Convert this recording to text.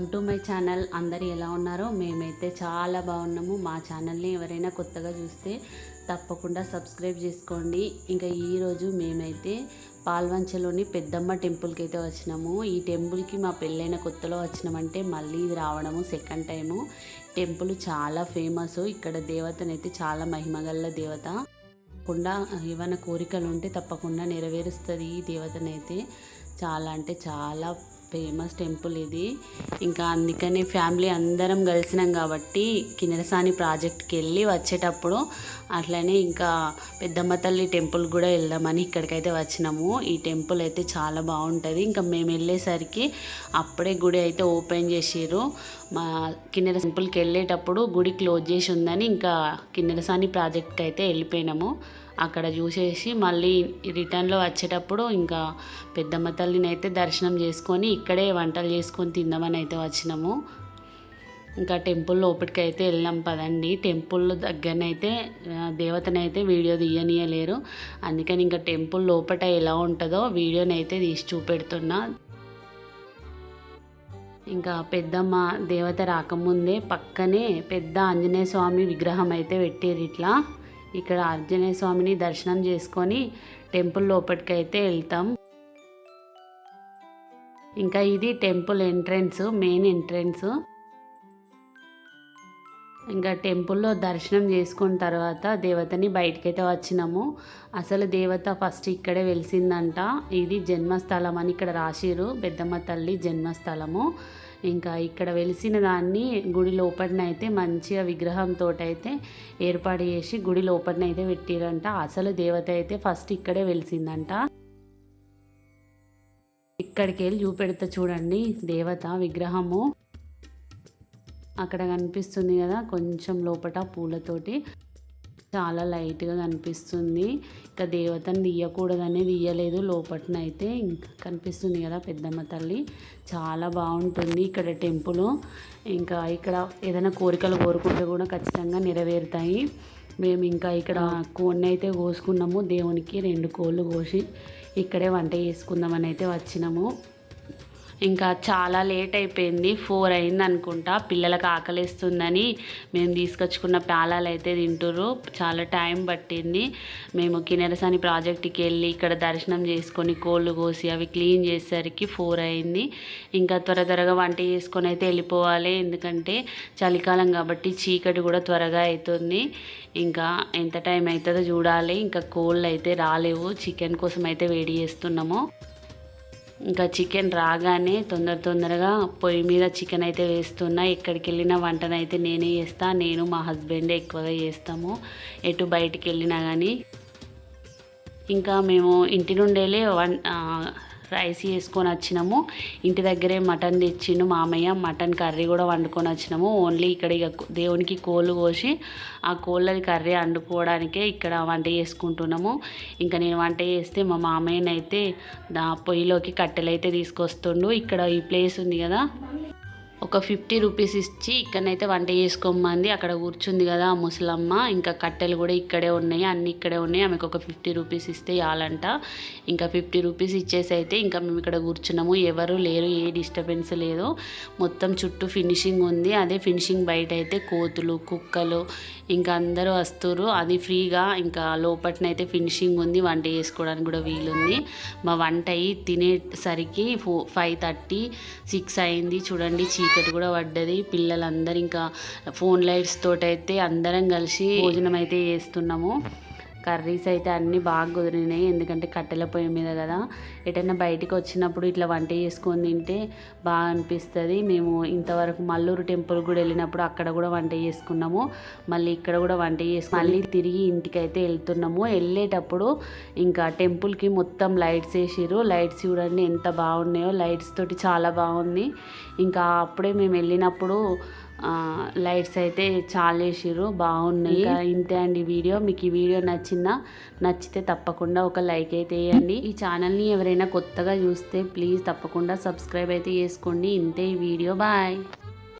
YouTube channel అందరు ఎలా ఉన్నారో మేమైతే చాలా బాగున్నాము. మా ఛానల్ని ఎవరైనా కొత్తగా చూస్తే తప్పకుండా సబ్స్క్రైబ్ చేసుకోండి. ఇంకా ఈరోజు మేమైతే పాల్వంచలోని పెద్దమ్మ టెంపుల్కి అయితే వచ్చినాము. ఈ టెంపుల్కి మా పెళ్ళైన కొత్తలో వచ్చినామంటే మళ్ళీ ఇది రావడము సెకండ్ టైము టెంపుల్ చాలా ఫేమస్ ఇక్కడ దేవతనైతే చాలా మహిమగల్ల దేవత. తప్పకుండా ఏమైనా కోరికలు ఉంటే తప్పకుండా నెరవేరుస్తుంది ఈ దేవతనైతే. చాలా అంటే చాలా ఫేమస్ టెంపుల్ ఇది. ఇంకా అందుకనే ఫ్యామిలీ అందరం కలిసినాం కాబట్టి కిన్నెరసాని ప్రాజెక్ట్కి వెళ్ళి వచ్చేటప్పుడు అట్లనే ఇంకా పెద్దమ్మ తల్లి టెంపుల్ కూడా వెళ్దామని ఇక్కడికైతే వచ్చినాము. ఈ టెంపుల్ అయితే చాలా బాగుంటుంది. ఇంకా మేము వెళ్ళేసరికి అప్పుడే గుడి అయితే ఓపెన్ చేసిర్రు. మా కిన్నెర టెంపుల్కి వెళ్ళేటప్పుడు గుడి క్లోజ్ చేసి ఉందని ఇంకా కిన్నెరసాని ప్రాజెక్ట్కి అయితే వెళ్ళిపోయినాము. అక్కడ చూసేసి మళ్ళీ రిటర్న్లో వచ్చేటప్పుడు ఇంకా పెద్దమ్మ తల్లిని అయితే దర్శనం చేసుకొని ఇక్కడే వంటలు చేసుకొని తిందామని అయితే వచ్చినాము. ఇంకా టెంపుల్ లోపలికి అయితే వెళ్ళాం పదండి. టెంపుల్ దగ్గరనైతే దేవతనైతే వీడియో తీయనీయలేరు. అందుకని ఇంకా టెంపుల్ లోపల ఎలా ఉంటుందో వీడియోనైతే అయితే తీసి చూపెడుతున్నా. ఇంకా పెద్దమ్మ దేవత రాకముందే పక్కనే పెద్ద ఆంజనేయ స్వామి విగ్రహం అయితే పెట్టారు ఇట్లా. ఇక్కడ ఆంజనేయ స్వామిని దర్శనం చేసుకొని టెంపుల్ లోపలికి అయితే వెళ్తాం. ఇంకా ఇది టెంపుల్ ఎంట్రన్స్ మెయిన్ ఎంట్రన్స్. ఇంకా టెంపుల్లో దర్శనం చేసుకున్న తర్వాత దేవతని బయటకైతే వచ్చినాము. అసలు దేవత ఫస్ట్ ఇక్కడే వెలిసిందంట. ఇది జన్మస్థలం అని ఇక్కడ రాసిరు పెద్దమ్మ తల్లి జన్మస్థలము. ఇంకా ఇక్కడ వెలిసిన దాన్ని గుడి లోపలనైతే మంచిగా విగ్రహంతో అయితే ఏర్పాటు చేసి గుడి లోపలనైతే పెట్టిరంట అసలు దేవత అయితే ఫస్ట్ ఇక్కడే వెలిసిందంట. ఇక్కడికి వెళ్ళి చూపెడతా చూడండి దేవత విగ్రహము. అక్కడ కనిపిస్తుంది కదా కొంచెం లోపల పూలతోటి. చాలా లైట్గా కనిపిస్తుంది. ఇంకా దేవతని తీయకూడదని తీయలేదు లోపటనైతే ఇంకా కనిపిస్తుంది కదా పెద్దమ్మ తల్లి. చాలా బాగుంటుంది ఇక్కడ టెంపుల్. ఇంకా ఇక్కడ ఏదైనా కోరికలు కోరుకుంటే కూడా ఖచ్చితంగా నెరవేరుతాయి. మేము ఇంకా ఇక్కడ కోడిని అయితే కోసుకున్నాము. దేవునికి రెండు కోళ్ళు కోసి ఇక్కడే వంట చేసుకుందామని అయితే వచ్చినాము. ఇంకా చాలా లేట్ అయిపోయింది. ఫోర్ అయింది అనుకుంటా. పిల్లలకు ఆకలిస్తుందని మేము తీసుకొచ్చుకున్న ప్యాలాలు అయితే తింటుర్రు. చాలా టైం పట్టింది. మేము కినెరసాని ప్రాజెక్ట్కి వెళ్ళి ఇక్కడ దర్శనం చేసుకొని కోళ్ళు కోసి అవి క్లీన్ చేసేసరికి ఫోర్ అయింది. ఇంకా త్వర త్వరగా వంట చేసుకొని అయితే వెళ్ళిపోవాలి. ఎందుకంటే చలికాలం కాబట్టి చీకటి కూడా త్వరగా అవుతుంది ఇంకా ఎంత టైం అవుతుందో చూడాలి. ఇంకా కోళ్ళు అయితే రాలేవు. చికెన్ కోసం అయితే వేడి చేస్తున్నాము. ఇంకా చికెన్ రాగానే తొందర తొందరగా పొయ్యి మీద చికెన్ అయితే వేస్తున్నా. ఎక్కడికి వెళ్ళినా వంటనైతే నేనే చేస్తా. నేను మా హస్బెండే ఎక్కువగా చేస్తాము. ఎటు బయటికి వెళ్ళినా కానీ ఇంకా మేము ఇంటి నుండేలే వన్ రైస్ చేసుకొని వచ్చినాము. ఇంటి దగ్గరే మటన్ తెచ్చిండు మామయ్య. మటన్ కర్రీ కూడా వండుకొని వచ్చినాము. ఓన్లీ ఇక్కడ ఇక దేవునికి కోళ్ళు కోసి ఆ కోళ్ళది కర్రీ వండుకోవడానికే ఇక్కడ వంట చేసుకుంటున్నాము. ఇంకా నేను వంట చేస్తే మా మామయ్యనైతే దా పొయ్యిలోకి కట్టెలైతే తీసుకొస్తుండు. ఇక్కడ ఈ ప్లేస్ ఉంది కదా. ఒక ఫిఫ్టీ రూపీస్ ఇచ్చి ఇక్కడనైతే వంట చేసుకోమంది. అక్కడ కూర్చుంది కదా ఆ ముసలమ్మ. ఇంకా కట్టెలు కూడా ఇక్కడే ఉన్నాయి అన్నీ ఇక్కడే ఉన్నాయి. ఆమెకు ఒక ఫిఫ్టీ రూపీస్ ఇస్తే ఇవ్వాలంట ఇంకా ఫిఫ్టీ రూపీస్ ఇచ్చేసి అయితే ఇంకా మేము ఇక్కడ కూర్చున్నాము. ఎవరు లేరు ఏ డిస్టర్బెన్స్ లేదు. మొత్తం చుట్టూ ఫినిషింగ్ ఉంది. అదే ఫినిషింగ్ బయట అయితే కోతులు కుక్కలు ఇంకా అందరూ వస్తురు అది ఫ్రీగా ఇంకా లోపట్నైతే ఫినిషింగ్ ఉంది. వంట చేసుకోవడానికి కూడా వీలుంది. మా వంట అయ్యి తినేసరికి ఫో ఫైవ్ థర్టీ సిక్స్ అయింది. చూడండి చీకటి కూడా పడ్డది. పిల్లలందరూ ఇంకా ఫోన్ లైట్స్ తోటైతే అందరం కలిసి భోజనం అయితే చేస్తున్నాము. కర్రీస్ అయితే అన్నీ బాగా కుదిరినాయి. ఎందుకంటే కట్టెల పొయ్యి మీద కదా. ఎటైనా బయటికి వచ్చినప్పుడు ఇట్లా వంట చేసుకొని తింటే బాగా అనిపిస్తుంది. మేము ఇంతవరకు మల్లూరు టెంపుల్ కూడా వెళ్ళినప్పుడు అక్కడ కూడా వంట చేసుకున్నాము. మళ్ళీ ఇక్కడ కూడా వంట చేసుకుని మళ్ళీ తిరిగి ఇంటికి అయితే వెళ్తున్నాము. వెళ్ళేటప్పుడు ఇంకా టెంపుల్కి మొత్తం లైట్స్ వేసిర్రు. లైట్స్ చూడండి ఎంత బాగున్నాయో. లైట్స్ తోటి చాలా బాగుంది. ఇంకా అప్పుడే మేము వెళ్ళినప్పుడు లైట్స్ అయితే చాలా వేసిర్రు బాగున్నాయి ఇంతే అండి వీడియో. మీకు ఈ వీడియో నచ్చిందా? నచ్చితే తప్పకుండా ఒక లైక్ అయితే వేయండి. ఈ ఛానల్ని ఎవరైనా కొత్తగా చూస్తే ప్లీజ్ తప్పకుండా సబ్స్క్రైబ్ అయితే చేసుకోండి. ఇంతే ఈ వీడియో. బాయ్.